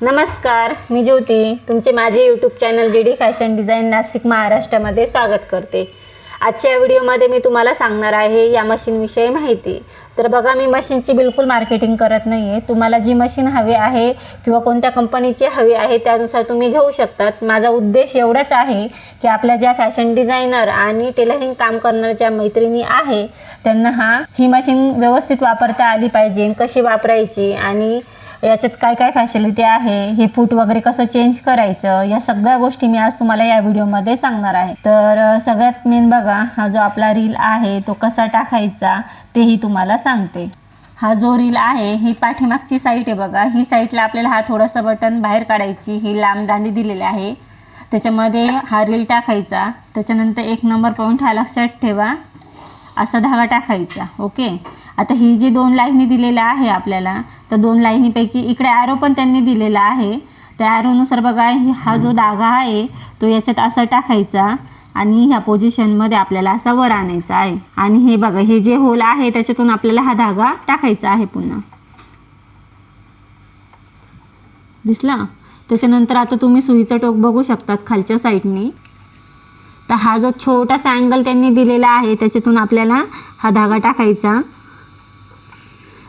नमस्कार मी ज्योती. तुमचे माझे YouTube channel D D fashion design Nashik महाराष्ट्रामध्ये स्वागत करते. आजच्या व्हिडिओमध्ये मी तुम्हाला सांगणार आहे या मशीनविषयी माहिती. तर बघा मी मशीनची बिलकुल मार्केटिंग करत नाही आहे तुम्हाला जी मशीन हवी आहे किंवा कोणत्या कंपनीची हवी आहे त्यानुसार तुम्ही घेऊ शकतात. माझा उद्देश एवढाच आहे की आपल्या ज्या फॅशन डिझायनर आणि टेलरिंग काम करणाऱ्या ज्या मैत्रिणी आहे त्यांना हा ही मशीन व्यवस्थित वापरता आली पाहिजे कशी वापरायची आणि याच्यात काय काय फॅसिलिटी आहे? हे फूट वगैरे कसं चेंज करायचं? या सगळ्या गोष्टी मी आज तुम्हाला या व्हिडिओमध्ये सांगणार आहे. तर सगळ्यात मेन बघा हा जो आपला रील आहे तो कसा टाकायचा तेही तुम्हाला सांगते. हा जो रील आहे ही पाठीमागची साईट आहे बघा. ही साईटला आपल्याला हा थोडंसं बटन बाहेर काढायची ही लांब दांडी दिलेली आहे. त्याच्यामध्ये हा रील टाकायचा. त्याच्यानंतर एक नंबर पॉईंट हा लक्षात ठेवा. असा धागा टाकायचा ओके? आता ही जी दोन लाईनी दिलेल्या आहे आपल्याला तर दोन लाईनीपैकी इकडे ॲरो पण त्यांनी दिलेला आहे. त्या ॲरोनुसार बघा हा जो धागा आहे तो याच्यात असा टाकायचा आणि ह्या पोझिशनमध्ये आपल्याला असा वर आणायचा आहे. आणि हे बघा हे जे होल आहे त्याच्यातून आपल्याला हा धागा टाकायचा आहे पुन्हा. दिसला? त्याच्यानंतर आता तुम्ही सुईचं टोक बघू शकतात खालच्या साईडनी तर हा जो छोटासा अँगल त्यांनी दिलेला आहे त्याच्यातून आपल्याला हा धागा टाकायचा.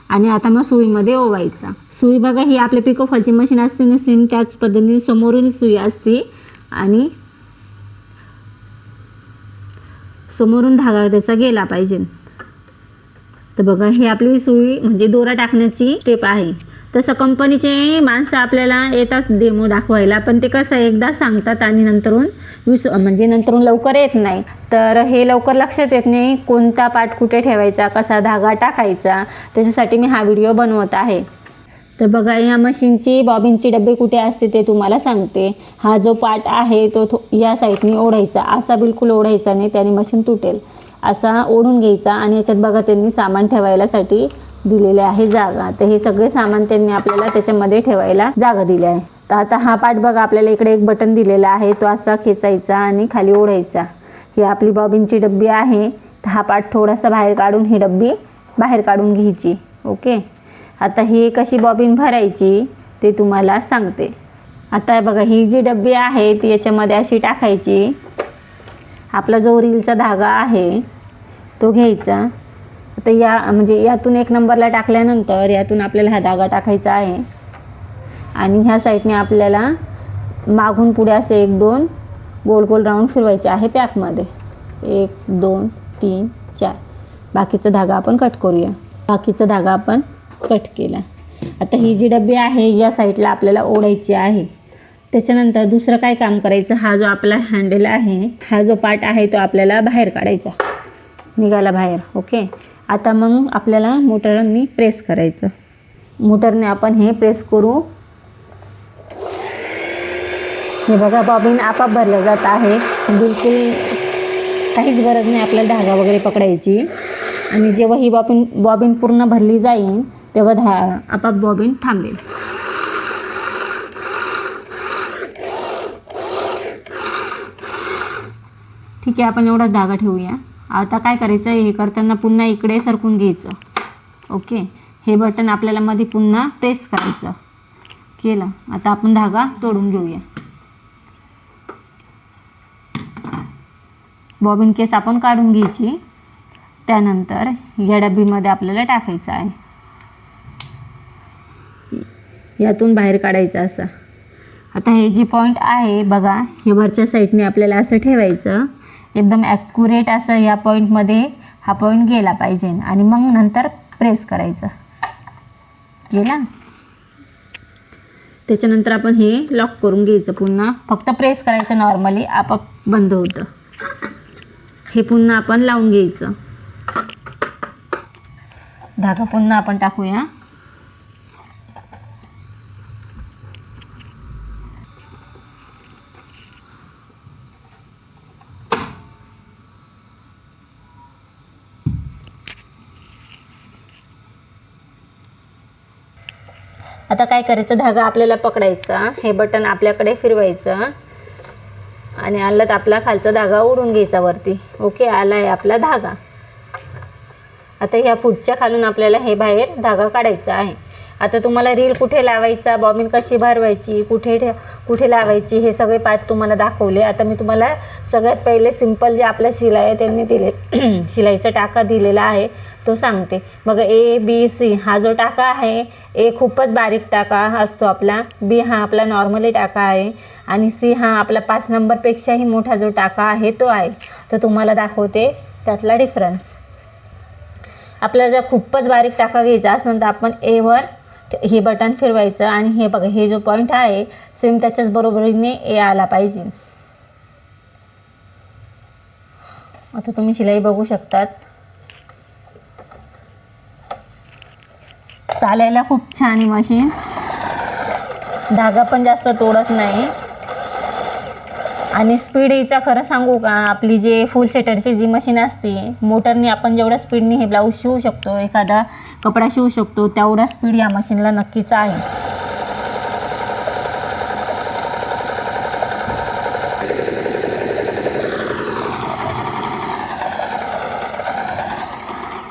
आणि आता मग सुईमध्ये ओवायचा. सुई बघा ही आपल्या पिको फॉलची मशीन असते ना सेम त्याच पद्धतीने समोरील सुई असते. आणि समोरून धागा त्याचा गेला पाहिजे. तर बघा ही आपली सुई म्हणजे दोरा टाकण्याची स्टेप आहे. तसं कंपनीचे माणसं आपल्याला येतात डेमो दाखवायला पण ते कसं एकदा सांगतात आणि नंतरून विस म्हणजे नंतरून लवकर येत नाही. तर हे लवकर लक्षात येत नाही कोणता पार्ट कुठे ठेवायचा कसा धागा टाकायचा त्याच्यासाठी मी हा व्हिडिओ बनवत आहे. तर बघा या मशीनची बॉबिनची डबे कुठे असते ते तुम्हाला सांगते. हा जो पार्ट आहे तो थो या साईडने ओढायचा. असा बिलकुल ओढायचा नाही त्याने मशीन तुटेल. असा ओढून घ्यायचा आणि याच्यात बघा त्यांनी सामान ठेवायलासाठी दिलेले आहे जागा. तर हे सगळे सामान त्यांनी आपल्याला त्याच्यामध्ये ठेवायला जागा दिली आहे. तर आता हा पाठ बघा आपल्याला इकडे एक बटन दिलेला आहे तो असा खेचायचा आणि खाली ओढायचा. ही आपली बॉबिनची डब्बी आहे. तर हा पाठ थोडासा बाहेर काढून ही डब्बी बाहेर काढून घ्यायची. ओके? आता ही कशी बॉबिन भरायची ते तुम्हाला सांगते. आता बघा ही जी डब्बी आहे ती याच्यामध्ये अशी टाकायची. आपला जो रीलचा धागा आहे तो घ्यायचा. आता या म्हणजे यातून एक नंबरला टाकल्यानंतर यातून आपल्याला हा धागा टाकायचा आहे. आणि ह्या साईडने आपल्याला मागून पुढे असे एक दोन गोल गोल राऊंड फिरवायचे आहे पॅकमध्ये. एक दोन तीन चार. बाकीचा धागा आपण कट करूया. बाकीचा धागा आपण कट केला. आता ही जी डबी आहे या साईडला आपल्याला ओढायची आहे. त्याच्यानंतर दुसरं काय काम करायचं? हा जो आपला हँडल आहे हा जो पार्ट आहे तो आपल्याला बाहेर काढायचा. निघाला बाहेर ओके आता मग आपल्याला मोटरनी प्रेस करायचं. मोटरने आपण हे प्रेस करू. हे बघा बॉबिन आपाप भरलं जात आहे. बिलकुल काहीच गरज नाही आपल्याला धागा वगैरे पकडायची. आणि जेव्हा ही बॉबिन बॉबिन पूर्ण भरली जाईल तेव्हा धा आपाप बॉबिन थांबेल. ठीक आहे आपण एवढा धागा ठेवूया. आता काय करायचं? हे करताना पुन्हा इकडे सरकून घ्यायचं. ओके? हे बटन आपल्याला मध्ये पुन्हा प्रेस करायचं. केलं. आता आपण धागा तोडून घेऊया. बॉबिन केस आपण काढून घ्यायची. त्यानंतर या डब्बीमध्ये आपल्याला टाकायचं आहे. यातून बाहेर काढायचं असं. आता हे जी पॉईंट आहे बघा हे वरच्या साईडने आपल्याला असं ठेवायचं. एकदम ॲक्युरेट असं या पॉईंटमध्ये हा पॉईंट गेला पाहिजे. आणि मग नंतर प्रेस करायचं. गेला? त्याच्यानंतर आपण हे लॉक करून घ्यायचं पुन्हा. फक्त प्रेस करायचं नॉर्मली आपाप बंद होतं. हे पुन्हा आपण लावून घ्यायचं. धागा पुन्हा आपण टाकूया. आता काय करायचं? धागा आपल्याला पकडायचा हे बटन आपल्याकडे फिरवायचं आणि आलात आपला खालचा धागा ओढून घ्यायचा वरती. ओके आला आहे आपला धागा. आता ह्या पुढच्या खालून आपल्याला हे बाहेर धागा काढायचा आहे. आता तुम्हाला रील कुठे लावायचा बॉबिन कशी भरवायची कुठे ठे कुठे लावायची हे सगळे पार्ट तुम्हाला दाखवले. आता मी तुम्हाला सगळ्यात पहिले सिंपल जे आपल्या शिलाई आहे त्यांनी दिले शिलाईचा टाका दिलेला आहे. तो सांगते. मग ए बी सी हा जो टाका आहे ए खूपच बारीक टाका असतो आपला. बी हा आपला नॉर्मली टाका आहे. आणि सी हा आपला पाच नंबरपेक्षाही मोठा जो टाका आहे तो आहे. तर तुम्हाला दाखवते त्यातला डिफरन्स आपल्याला जर खूपच बारीक टाका घ्यायचा असेल तर आपण एवर हे बटन फिरवायचं आणि हे बघा हे जो पॉईंट आहे सेम त्याच्याच बरोबरीने ए आला पाहिजे. आता तुम्ही शिलाई बघू शकतात. चालायला खूप छान आहे मशीन. धागा पण जास्त तोडत नाही. आणि स्पीड हिचा खरं सांगू का आपली जे फुल सेटरची जी मशीन असते मोटरने आपण जेवढ्या स्पीडने हे ब्लाऊज शिवू शकतो एखादा कपडा शिवू शकतो तेवढा स्पीड या मशीनला नक्कीच आहे.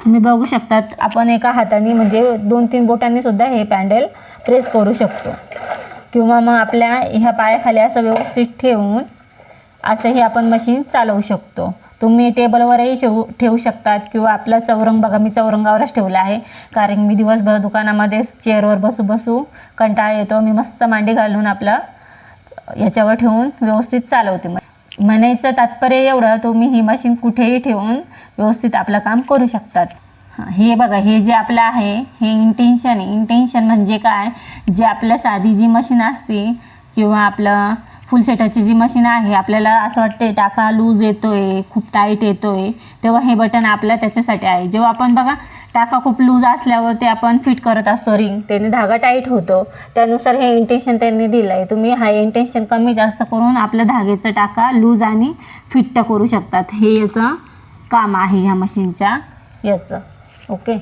तुम्ही बघू शकतात आपण एका हाताने म्हणजे दोन तीन बोटांनी सुद्धा हे पॅन्डल प्रेस करू शकतो. किंवा मग आपल्या ह्या पायाखाली असं व्यवस्थित ठेवून असंही आपण मशीन चालवू शकतो. तुम्ही टेबलवरही शेवू ठेवू शकतात किंवा आपला चौरंग बघा मी चौरंगावरच ठेवला आहे. कारण मी दिवसभर दुकानामध्ये चेअरवर बसू बसू कंटाळा येतो. मी मस्त मांडी घालून आपला याच्यावर ठेवून व्यवस्थित चालवते मग. म्हणायचं तात्पर्य एवढं तुम्ही ही मशीन कुठेही ठेवून व्यवस्थित आपलं काम करू शकतात. हे बघा हे जे आपलं आहे हे इंटेन्शन आहे. इंटेन्शन म्हणजे काय? जे आपलं साधी जी मशीन असते किंवा आपलं फुल सेटाची जी मशीन आहे आपल्याला असं वाटते टाका लूज येतोय खूप टाईट येतोय. तेव्हा हे बटन आपल्या त्याच्यासाठी आहे. जेव्हा आपण बघा टाका खूप लूज असल्यावर ते आपण फिट करत असतो रिंग त्याने धागा टाईट होतो. त्यानुसार हे इंटेन्शन त्यांनी दिलं आहे तुम्ही हा इंटेन्शन कमी जास्त करून आपल्या धागेचं टाका लूज आणि फिट्ट करू शकतात. हे याचं काम आहे ह्या मशीनच्या याचं. ओके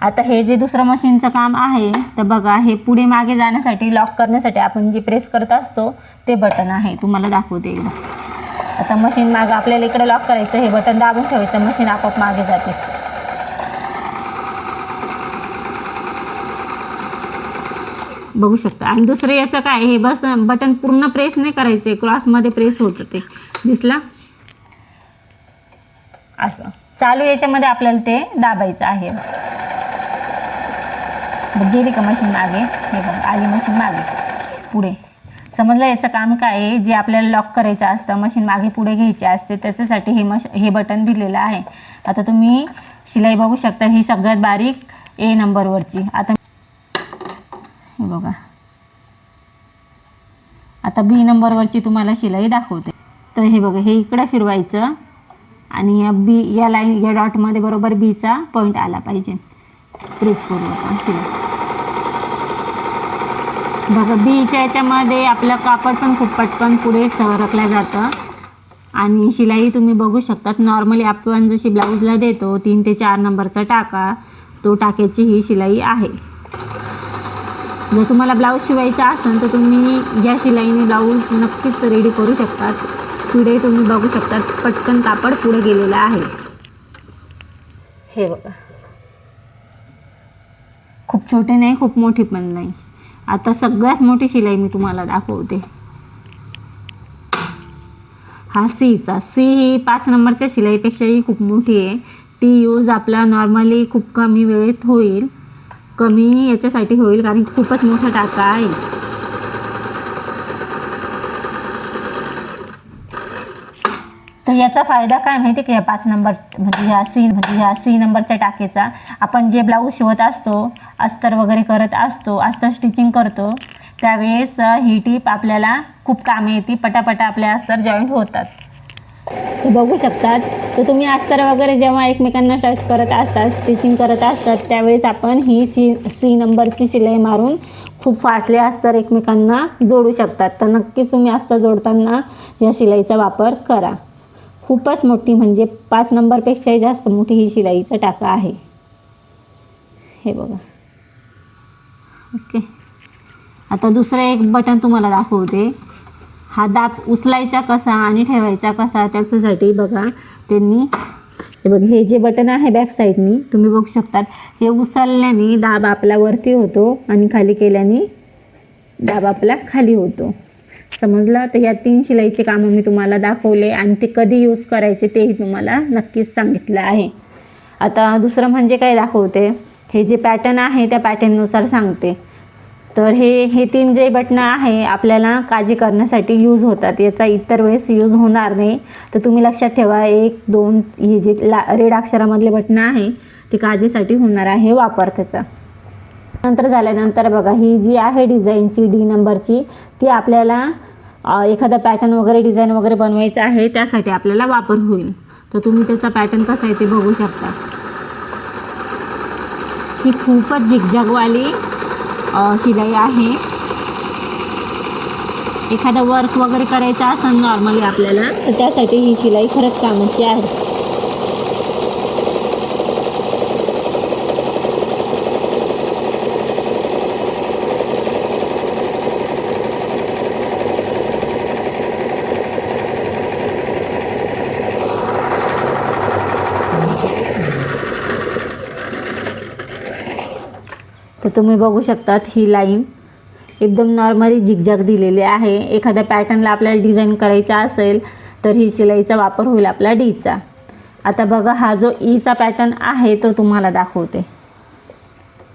आता हे जे दुसरं मशीनचं काम आहे तर बघा हे पुढे मागे जाण्यासाठी लॉक करण्यासाठी आपण जे प्रेस करत असतो ते बटन आहे. तुम्हाला दाखवते एकदा. आता मशीन मागं आपल्याला इकडे लॉक करायचं हे बटन दाबून ठेवायचं मशीन आपोआप मागे जाते. बघू शकता. आणि दुसरं याचं काय हे बस बटन पूर्ण प्रेस नाही करायचं क्रॉसमध्ये प्रेस होतं ते. दिसला? असं. चालू याच्यामध्ये आपल्याला ते दाबायचं आहे. मग गेली का मशीन मागे? हे बघ आली मशीन मागे. पुढे. समजलं याचं काम काय आहे? जे आपल्याला लॉक करायचं असतं मशीन मागे पुढे घ्यायची असते त्याच्यासाठी हे मश हे बटन दिलेलं आहे. आता तुम्ही शिलाई बघू शकता ही सगळ्यात बारीक ए नंबरवरची आता हे बघा. आता बी नंबरवरची तुम्हाला शिलाई दाखवते. तर हे बघा हे इकडं फिरवायचं आणि या बी या लाईन या डॉटमध्ये बरोबर बीचा पॉईंट आला पाहिजे. प्रेस करू आपण शिलाई. बघा बीच्या याच्यामध्ये आपलं कापड पण खूप पटकन पुढे सरकलं जातं. आणि शिलाई तुम्ही बघू शकतात. नॉर्मली आपण जशी ब्लाऊजला देतो तीन ते चार नंबरचा टाका. तो टाक्याची ही शिलाई आहे. जर तुम्हाला ब्लाऊज शिवायचा असेल तर तुम्ही या शिलाईने ब्लाऊज नक्कीच रेडी करू शकतात. पुढे तुम्ही बघू शकतात. पटकन कापड पुढे गेलेलं आहे. हे बघा. खूप छोटे नाही खूप मोठी पण नाही. आता सगळ्यात मोठी शिलाई मी तुम्हाला दाखवते. हा सीचा सी ही पाच नंबरच्या शिलाईपेक्षाही खूप मोठी आहे. ती यूज आपला नॉर्मली खूप कमी वेळेत होईल. कमी याच्यासाठी होईल कारण खूपच मोठा टाका आहे. तर याचा फायदा काय माहिती का? पाच नंबर म्हणजे ह्या सी म्हणजे ह्या सी नंबरच्या टाकेचा आपण जे ब्लाऊज शिवत असतो अस्तर वगैरे करत असतो अस्तर स्टिचिंग करतो त्यावेळेस ही टीप आपल्याला खूप कामे येते. पटापटा आपले अस्तर जॉईंट होतात. ते बघू शकतात. तर तुम्ही अस्तर वगैरे जेव्हा एकमेकांना टच करत असतात स्टिचिंग करत असतात त्यावेळेस आपण ही सी सी नंबरची शिलाई मारून खूप फासले अस्तर एकमेकांना जोडू शकतात. तर नक्कीच तुम्ही अस्तर जोडताना या शिलाईचा वापर करा. खूपच मोठी म्हणजे पाच नंबरपेक्षाही जास्त मोठी ही शिलाईचा टाका आहे. हे बघा. ओके आता दुसरं एक बटन तुम्हाला दाखवते. हा दाब उचलायचा कसा आणि ठेवायचा कसा त्याच्यासाठी बघा त्यांनी. हे बघ हे जे बटन आहे बॅक साईडनी तुम्ही बघू शकतात. हे उचलल्याने दाब आपला वरती होतो आणि खाली केल्याने दाब आपला खाली होतो. समजलं? तर या तीन शिलाईचे कामं मी तुम्हाला दाखवले आणि ते कधी यूज करायचे तेही तुम्हाला नक्कीच सांगितलं आहे. आता दुसरं म्हणजे काय दाखवते? हे जे पॅटर्न आहे त्या पॅटर्ननुसार सांगते. तर हे हे तीन जे बटणं आहे आपल्याला काळजी करण्यासाठी यूज होतात. याचा इतर वेळेस यूज होणार नाही. तर तुम्ही लक्षात ठेवा एक दोन हे जे ला रेड अक्षरामधले बटणं आहे ते काळजीसाठी होणार आहे वापर त्याचा नंतर झाल्यानंतर बघा ही जी आहे डिझाईनची डी नंबरची ती आपल्याला एखादा पॅटर्न वगैरे डिझाईन वगैरे बनवायचं आहे त्यासाठी आपल्याला वापर होईल. तर तुम्ही त्याचा पॅटर्न कसा आहे ते बघू शकता. ही खूपच झिकझॅकवाली शिलाई आहे. एखादा वर्क वगैरे करायचा असेल नॉर्मली आपल्याला तर त्यासाठी ही शिलाई खरंच कामाची आहे. तर तुम्ही बघू शकतात ही लाईन. एकदम नॉर्मली झिकझॅक दिलेली आहे. एखाद्या पॅटर्नला आपल्याला डिझाईन करायचा असेल तर ही शिलाईचा वापर होईल आपला डीचा आता बघा हा जो e ईचा पॅटर्न आहे तो तुम्हाला दाखवते.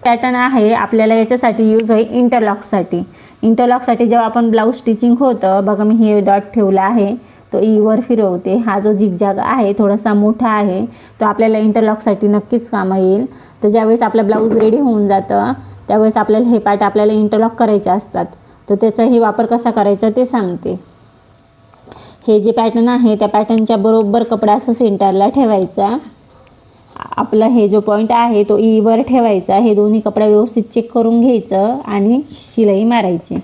पॅटर्न आहे आपल्याला याच्यासाठी यूज होईल इंटरलॉकसाठी इंटरलॉकसाठी जेव्हा आपण ब्लाऊज स्टिचिंग होतं बघा मी हे डॉट ठेवलं आहे. तो ईवर फिरवते. हा जो झिगझॅग आहे थोडासा मोठा आहे तो आपल्याला इंटरलॉकसाठी नक्कीच कामं येईल. तर ज्यावेळेस आपला ब्लाऊज रेडी होऊन जातं त्यावेळेस आपल्याला हे पार्ट आपल्याला इंटरलॉक करायचे असतात. तर त्याचाही वापर कसा करायचा ते सांगते. हे जे पॅटर्न आहे त्या पॅटर्नच्या बरोबर कपडा असं सेंटरला ठेवायचा. आपला हे जो पॉईंट आहे तो ईवर ठेवायचा. हे दोन्ही कपडा व्यवस्थित चेक करून घ्यायचं आणि शिलाई मारायची.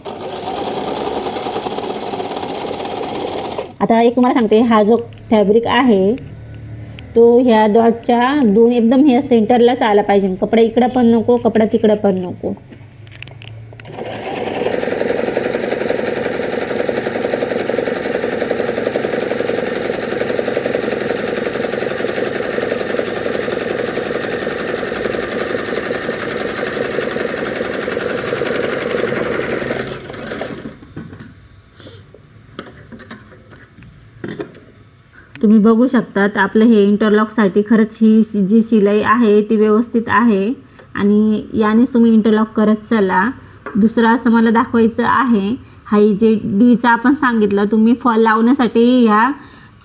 आता एक तुम्हाला सांगते हा जो फॅब्रिक आहे तो ह्या डॉटच्या दोन एकदम ह्या सेंटरलाच आला पाहिजे. कपडा इकडं पण नको कपडा तिकडं पण नको. बघू शकतात. आपलं हे इंटरलॉकसाठी खरंच ही शि- जी शिलाई आहे ती व्यवस्थित आहे. आणि यानेच तुम्ही इंटरलॉक करत चला. दुसरं असं मला दाखवायचं आहे हा जे डीचा आपण सांगितलं तुम्ही फॉल लावण्यासाठी ह्या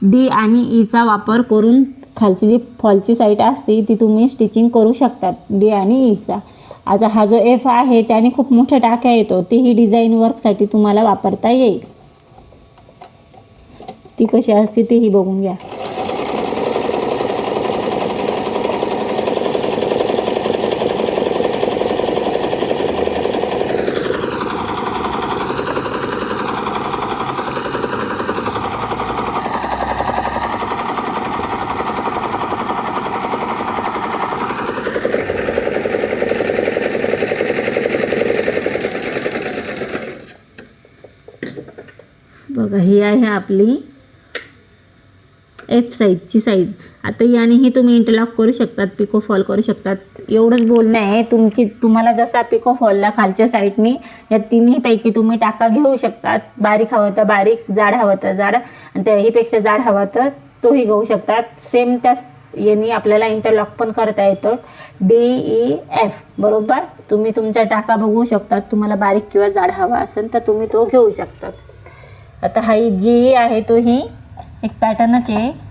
डी आणि e ईचा वापर करून खालची जी फॉलची साईट असते ती तुम्ही स्टिचिंग करू शकतात डी आणि e ईचा आता हा जो एफ आहे त्याने खूप मोठा टाक्या येतो. तेही डिझाईन वर्कसाठी तुम्हाला वापरता येईल. ती कशी असते तेही बघून घ्या बघा ही आहे आपली एफ साईजची साईज आता यानेही तुम्ही इंटरलॉक करू शकतात पिको फॉल करू शकतात. एवढंच बोलणं आहे. तुमची तुम्हाला जसा पिको फॉलला खालच्या साईडनी या तिन्हीपैकी तुम्ही टाका घेऊ शकतात. बारीक हवं तर बारीक जाड हवं तर जाड. आणि त्याहीपेक्षा जाड हवं तर तोही घेऊ शकतात. सेम त्याच यांनी आपल्याला इंटरलॉक पण करता येतो. डी ई e, एफ बरोबर? तुम्ही तुमचा टाका बघू शकतात. तुम्हाला बारीक किंवा जाड हवा असेल तर तुम्ही तो घेऊ शकतात. आता हा जी आहे तो ही एक पॅटर्नच आहे.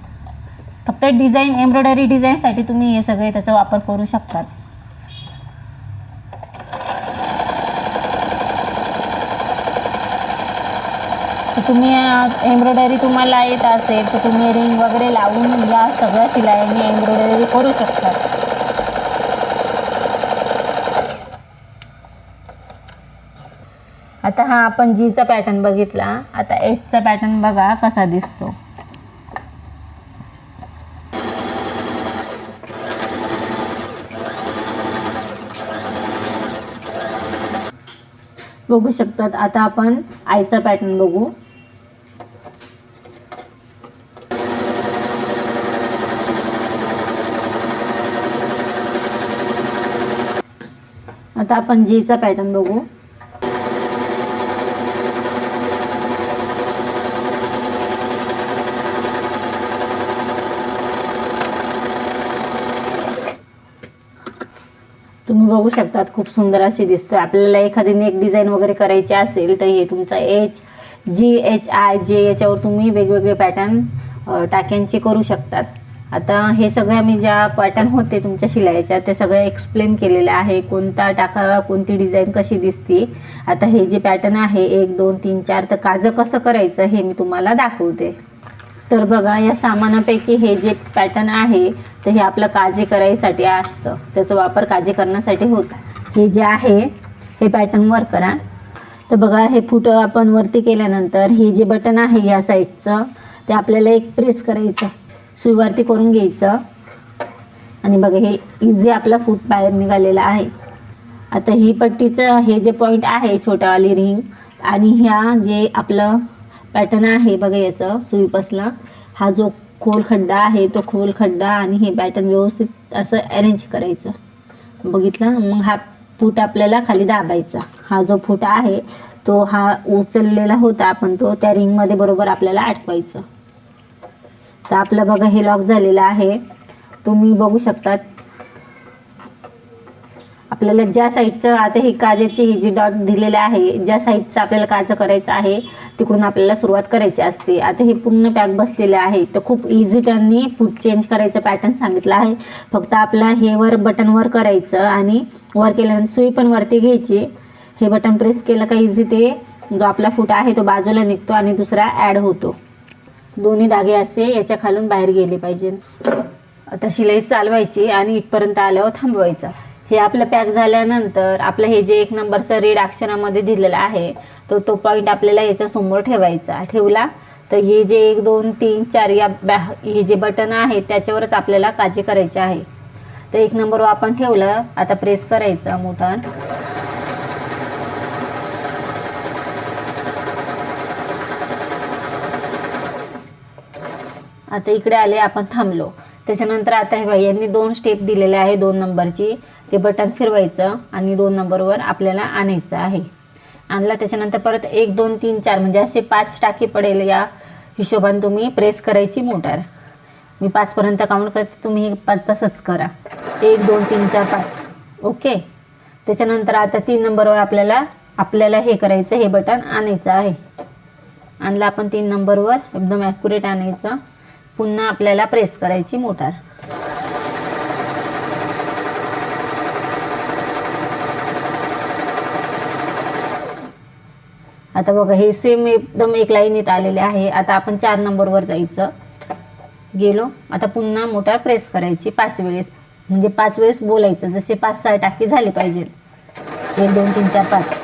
फक्त डिझाईन एम्ब्रॉयडरी डिझाईनसाठी तुम्ही हे सगळे त्याचा वापर करू शकतात. तुम्ही एम्ब्रॉयडरी तुम्हाला येत असेल तर तुम्ही रिंग वगैरे लावून या सगळ्या शिलाईने एम्ब्रॉयडरी करू शकतात. आता हा आपण जीचा पॅटर्न बघितला. आता एचचा पॅटर्न बघा कसा दिसतो. बघू शकतात. आता आपण आईचा पॅटर्न बघू. आता आपण जेचा पॅटर्न बघू. तुम्ही बघू शकतात खूप सुंदर असे दिसतं आपल्याला एखादी नेक डिझाईन वगैरे करायची असेल तर हे तुमचा एच जी एच आय जे याच्यावर तुम्ही वेगवेगळे पॅटर्न टाक्यांचे करू शकतात. आता हे सगळ्या मी ज्या पॅटर्न होते तुमच्या शिलाईच्या ते सगळं एक्सप्लेन केलेलं आहे. कोणता टाका कोणती डिझाईन कशी दिसते? आता हे जे पॅटर्न आहे एक दोन तीन चार तर काजं कसं करायचं हे मी तुम्हाला दाखवते. तर बघा या सामानापैकी हे जे पॅटर्न आहे तर हे आपलं काळजी करायसाठी असतं. त्याचा वापर काळजी करण्यासाठी होता. हे जे आहे हे पॅटर्न वर करा. तर बघा हे फुट आपण वरती केल्यानंतर हे जे बटन आहे या साईडचं ते आपल्याला एक प्रेस करायचं. सुईवरती करून घ्यायचं. आणि बघा हे इझी आपला फूट बाहेर निघालेला आहे. आता ही पट्टीचं हे जे पॉईंट आहे छोटावाली रिंग आणि ह्या जे आपलं पॅटर्न आहे बघा याचं सुईपासला. हा जो खोल खड्डा आहे तो खोल खड्डा आणि हे पॅटर्न व्यवस्थित असं अरेंज करायचं. बघितलं? मग हा फूट आपल्याला खाली दाबायचा. हा जो फूट आहे तो हा उचललेला होता आपण तो त्या रिंगमध्ये बरोबर आपल्याला आटवायचं तर आपलं बघा हे लॉक झालेलं आहे. तुम्ही बघू शकतात आपल्याला ज्या साईडचं आता ही काजेची ही जी डॉट दिलेले आहे ज्या साईडचं आपल्याला काजं करायचं आहे तिकडून आपल्याला सुरुवात करायची असते. आता हे पूर्ण पॅक बसलेले आहे. तर खूप इझी त्यांनी फूट चेंज करायचं पॅटर्न सांगितलं आहे. फक्त आपला हे वर बटनवर करायचं आणि वर केल्यानंतर सुई पण वरती घ्यायची. हे बटन प्रेस केलं का इझी ते जो आपला फूट आहे तो बाजूला निघतो आणि दुसरा ॲड होतो. दोन्ही धागे असे याच्या खालून बाहेर गेले पाहिजे आता शिलाई चालवायची आणि इथपर्यंत आल्यावर थांबवायचा. हे आपलं पॅक झाल्यानंतर आपलं हे जे एक नंबरचं रेड अक्षरामध्ये दिलेलं आहे तो तो पॉईंट आपल्याला याच्या समोर ठेवायचा. ठेवला? तर हे जे एक दोन तीन चार या बॅ हे जे बटन आहे त्याच्यावरच आपल्याला काळजी करायची आहे. तर एक नंबरवर आपण ठेवलं. आता प्रेस करायचं मोटर आता इकडे आले आपण थांबलो. त्याच्यानंतर आता हे भाई यांनी दोन स्टेप दिलेले आहे दोन नंबरची ते बटन फिरवायचं आणि दोन नंबरवर आपल्याला आणायचं आहे. आणला त्याच्यानंतर परत एक दोन तीन चार म्हणजे असे पाच टाकी पडेल या हिशोबाने तुम्ही प्रेस करायची मोटार. मी पाचपर्यंत काउंट करते तुम्ही पाच तसंच करा. एक दोन तीन चार पाच. ओके? त्याच्यानंतर आता तीन नंबरवर आपल्याला आपल्याला हे करायचं हे बटन आणायचं आहे. आणलं आपण तीन नंबरवर एकदम ॲक्युरेट आणायचं. पुन्हा आपल्याला प्रेस करायची मोटार. आता बघा हे सेम एकदम एक लाईनीत आलेले आहे. आता आपण चार नंबरवर जायचं. गेलो. आता पुन्हा मोटार प्रेस करायची पाच वेळेस. म्हणजे पाच वेळेस बोलायचं. जसे पाच सहा टाकी झाले पाहिजेत एक दोन तीन चार पाच.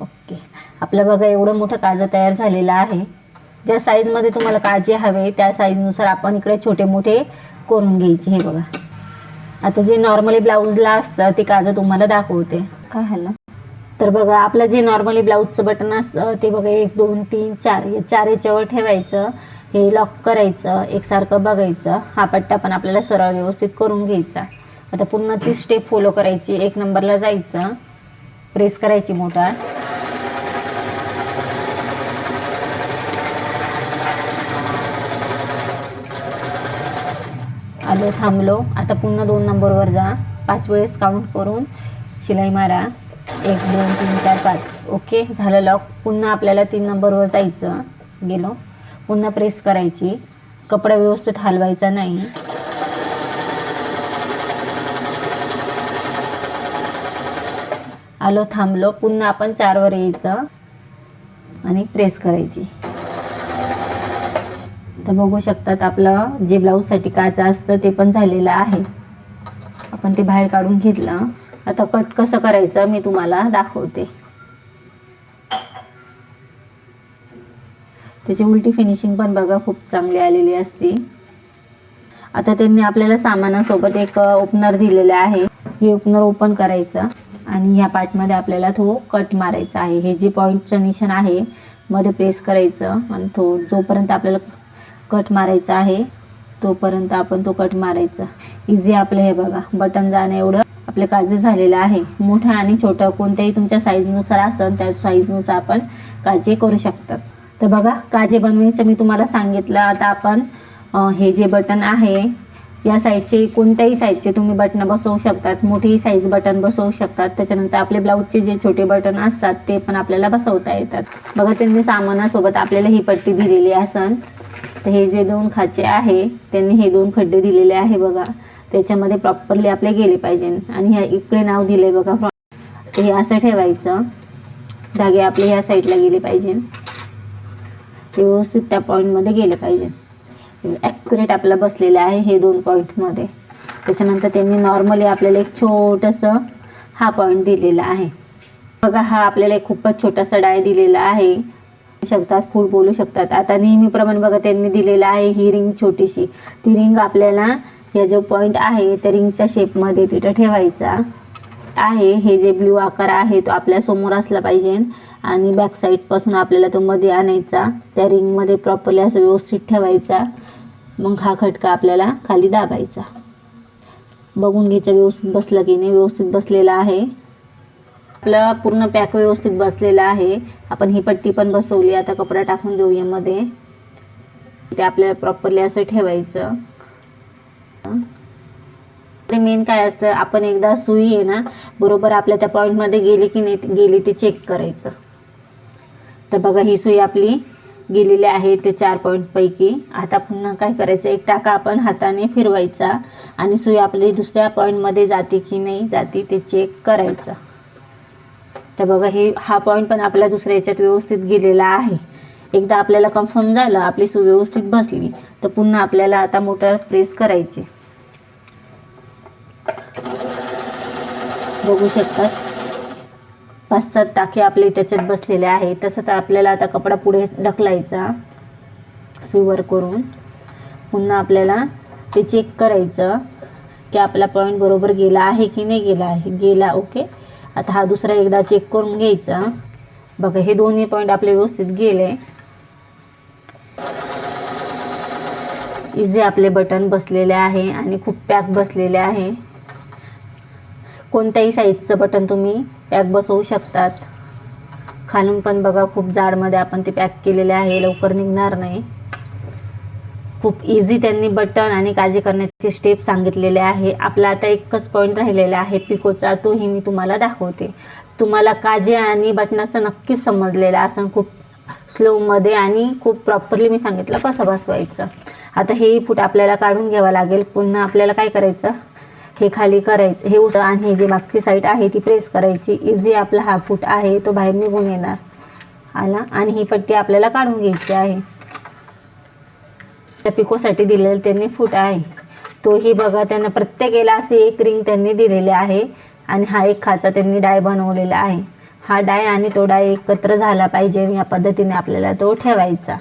ओके आपलं बघा एवढं मोठं काजं तयार झालेलं आहे. ज्या साईजमध्ये तुम्हाला काजे हवे त्या साईजनुसार आपण इकडे छोटे मोठे करून घ्यायचे. हे बघा. आता जे नॉर्मली ब्लाऊजला असतं ते काजं तुम्हाला दाखवते. काय हल्ला तर बघा आपलं जे नॉर्मली ब्लाऊजचं बटन असतं ते बघा एक दोन तीन चार हे चार याच्यावर ठेवायचं. हे लॉक करायचं एकसारखं बघायचं. हा पट्टा पण आपल्याला सरळ व्यवस्थित करून घ्यायचा. आता पुन्हा ती स्टेप फॉलो करायची. एक नंबरला जायचं. प्रेस करायची मोटार. आलो थांबलो. आता पुन्हा दोन नंबरवर जा. पाच वेळेस काउंट करून शिलाई मारा. एक दोन तीन चार पाच. ओके? झालं लॉक पुन्हा आपल्याला तीन नंबरवर जायचं. गेलो. पुन्हा प्रेस करायची. कपडा व्यवस्थित हलवायचा नाही. आलो थांबलो. पुन्हा आपण चारवर यायचं. आणि प्रेस करायची. तर बघू शकतात आपलं जे ब्लाऊजसाठी काचं असतं ते पण झालेलं आहे. आपण ते बाहेर काढून घेतलं. आता कट कसं करायचं मी तुम्हाला दाखवते. त्याची उलटी फिनिशिंग पण बघा खूप चांगली आलेली असते. आता त्यांनी आपल्याला सामानासोबत एक ओपनर दिलेला आहे. हे ओपनर ओपन करायचं आणि ह्या पार्टमध्ये आपल्याला तो कट मारायचा आहे. हे जे पॉईंटचं निशाण आहे मध्ये प्रेस करायचं आणि तो जोपर्यंत आपल्याला कट मारायचा आहे तोपर्यंत आपण तो कट मारायचा. इझी आपलं हे बघा. बटन जाणं एवढं आपले काजे झालेलं आहे. मोठं आणि छोटं कोणत्याही तुमच्या साईजनुसार असेल त्या साईजनुसार आपण काजे करू शकतात. तर बघा काजे बनवायचं मी तुम्हाला सांगितलं. आता आपण हे जे बटन आहे या साईडचे कोणत्याही साईजचे तुम्ही बटन बसवू शकतात. मोठी साईज बटन बसवू शकतात. त्याच्यानंतर आपले ब्लाऊजचे जे छोटे बटन असतात ते पण आपल्याला बसवता येतात. बघा त्यांनी सामानासोबत आपल्याला ही पट्टी दिलेली असन तर हे जे दोन खाचे आहे त्यांनी हे दोन खड्डे दिलेले आहे बघा. त्याच्यामध्ये प्रॉपरली आपले गेले पाहिजे. आणि ह्या इकडे नाव दिले बघा. हे असं ठेवायचं. धागे आपले ह्या साईडला गेले पाहिजे. ते व्यवस्थित त्या पॉईंटमध्ये गेले पाहिजे. ॲक्युरेट आपलं बसलेलं आहे हे दोन पॉईंटमध्ये त्याच्यानंतर त्यांनी नॉर्मली आपल्याला एक छोटंसं हा पॉईंट दिलेला आहे. बघा हा आपल्याला एक खूपच छोटासा डाय दिलेला आहे. शकतात फूड बोलू शकतात. आता नेहमीप्रमाणे बघा त्यांनी दिलेलं आहे ही रिंग छोटीशी. ती रिंग आपल्याला हे जो पॉईंट आहे त्या रिंगच्या शेपमध्ये तिथं ठेवायचा. आहे हे जे ब्ल्यू आकार आहे तो आपल्यासमोर असला पाहिजे. आणि बॅक साईडपासून आपल्याला तो मध्ये आणायचा. त्या रिंगमध्ये प्रॉपरली असं व्यवस्थित ठेवायचा. मग हा खटका आपल्याला खाली दाबायचा. बघून घ्यायचं व्यवस्थित बसलं की नाही व्यवस्थित बसलेला आहे. आपला पूर्ण पॅक व्यवस्थित बसलेला आहे. आपण ही पट्टी पण बसवली आता कपडा टाकून देऊ यामध्ये ते आपल्याला प्रॉपरली असं ठेवायचं. ते मेन काय असतं आपण एकदा सुई आहे ना बरोबर आपल्या त्या पॉईंटमध्ये गेली की नाही गेली ते चेक करायचं. तर बघा ही सुई आपली गेलेली आहे ते चार पॉईंटपैकी आता पुन्हा काय करायचं एक टाका आपण हाताने फिरवायचा आणि सुई आपली दुसऱ्या पॉईंटमध्ये जाते की नाही जाते ते चेक करायचं. तर बघा हे हा पॉईंट पण आपल्या दुसऱ्या याच्यात व्यवस्थित गेलेला आहे. एकदा आपल्याला कन्फर्म झालं आपली सुव्यवस्थित बसली तर पुन्हा आपल्याला आता मोटर प्रेस करायची. बघू शकतात पाच सात टाके आपले त्याच्यात बसलेले आहे तसं तर आपल्याला आता कपडा पुढे ढकलायचा सुवर करून. पुन्हा आपल्याला ते चेक करायचं की आपला पॉईंट बरोबर गेला आहे की नाही गेला आहे. गेला ओके आता हा दुसरा एकदा चेक करून घ्यायचा. बघा हे दोन्ही पॉईंट आपले व्यवस्थित गेले. इझी आपले बटन बसलेले आहे आणि खूप पॅक बसलेले आहे. कोणत्याही साईजचं बटन तुम्ही पॅक बसवू शकतात. खालून पण बघा खूप जाडमध्ये आपण ते पॅक केलेले आहे. लवकर निघणार नाही. खूप इझी त्यांनी बटन आणि काळजी करण्याचे स्टेप सांगितलेले आहे. आपला आता एकच पॉईंट राहिलेला आहे पिकोचा. तोही मी तुम्हाला दाखवते. तुम्हाला काजे आणि बटनाचं नक्कीच समजलेलं असं खूप स्लोमध्ये आणि खूप प्रॉपरली मी सांगितलं कसं बसवायचं आता हे फूट आपल्याला काढून घ्यावं लागेल. पुन्हा आपल्याला काय करायचं? हे खाली करायचं. हे उस आणि जी मागची साईड आहे ती प्रेस करायची. इझी आपला हा फूट आहे तो बाहेर निघून येणार. आला. आणि ही पट्टी आपल्याला काढून घ्यायची आहे. त्या पिकोसाठी दिलेलं त्यांनी फूट आहे. तोही बघा त्यांना प्रत्येकाला असे एक रिंग त्यांनी दिलेले आहे. आणि हा एक खाचा त्यांनी डाय बनवलेला आहे. हा डाय आणि तो डाय एकत्र झाला पाहिजे या पद्धतीने आपल्याला तो ठेवायचा.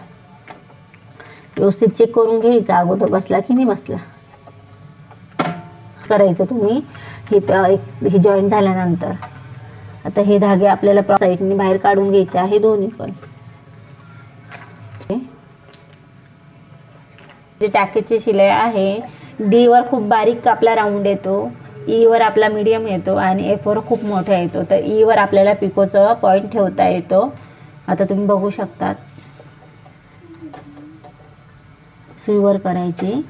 व्यवस्थित चेक करून घ्यायचा. अगोदर बसला की नाही बसला? करायचं तुम्ही. हे एक हे जॉईंट झाल्यानंतर. आता हे धागे आपल्याला साईडने बाहेर काढून घ्यायचे आहे दोन्ही पण. जे टाकेची शिलाई आहे डीवर खूप बारीक आपला राऊंड येतो. E ईवर आपला मीडियम येतो आणि एफवर खूप मोठा येतो. तर e ईवर आपल्याला पिकोचं पॉईंट ठेवता येतो. आता तुम्ही बघू शकतात. सुईवर करायची.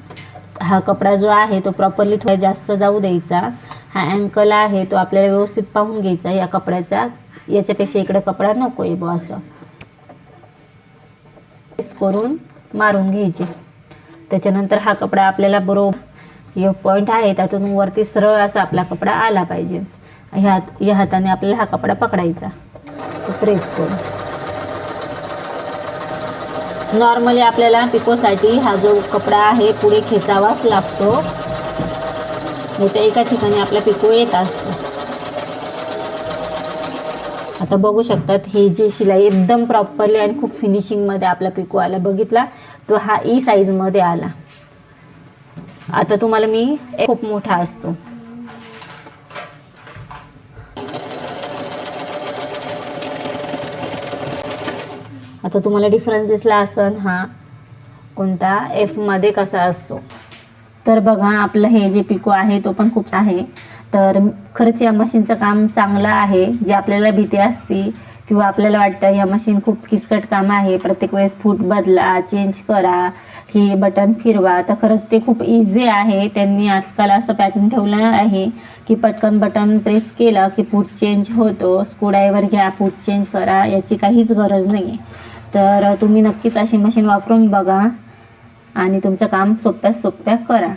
हा कपडा जो आहे तो प्रॉपरली थोडा जास्त जाऊ द्यायचा. हा अँकल आहे तो आपल्याला व्यवस्थित पाहून घ्यायचा या कपड्याचा. याच्यापेक्षा इकडे कपडा नको आहे बुवा असं. प्रेस करून मारून घ्यायचे. त्याच्यानंतर हा कपडा आपल्याला बरोबर हे पॉईंट आहे त्यातून वरती सरळ असा आपला कपडा आला पाहिजे. ह्या या हाताने आपल्याला हा कपडा पकडायचा. तो प्रेस करून. नॉर्मली आपल्याला पिकोसाठी हा जो कपडा आहे पुढे खेचावाच लागतो. नाही एका ठिकाणी आपला पिको येत असतो. आता बघू शकतात ही जी शिलाई एकदम प्रॉपरली आणि खूप फिनिशिंगमध्ये आपला पिको आला. बघितला? तो हा e ई साईजमध्ये आला. आता तुम्हाला मी खूप मोठा असतो. आता तुम्हाला डिफरन्स दिसला असन हा. कोणता? एफमध्ये कसा असतो? तर बघा आपलं हे जे पिको आहे तो पण खूप आहे. तर खरंच या मशीनचं काम चांगलं आहे. जे आपल्याला भीती असती किंवा आपल्याला वाटतं या मशीन खूप किचकट काम आहे प्रत्येक वेळेस फूट बदला चेंज करा हे बटन फिरवा. तर खरंच ते खूप इझी आहे. त्यांनी आजकाल असं पॅटर्न ठेवलं आहे की पटकन बटन प्रेस केलं की फूट चेंज होतो. स्क्रूड्रायव्हर घ्या फूट चेंज करा याची काहीच गरज नाही आहे तर तुम्ही नक्कीच अशी मशीन वापरून बघा आणि तुमचं काम सोप्यात सोप्या करा.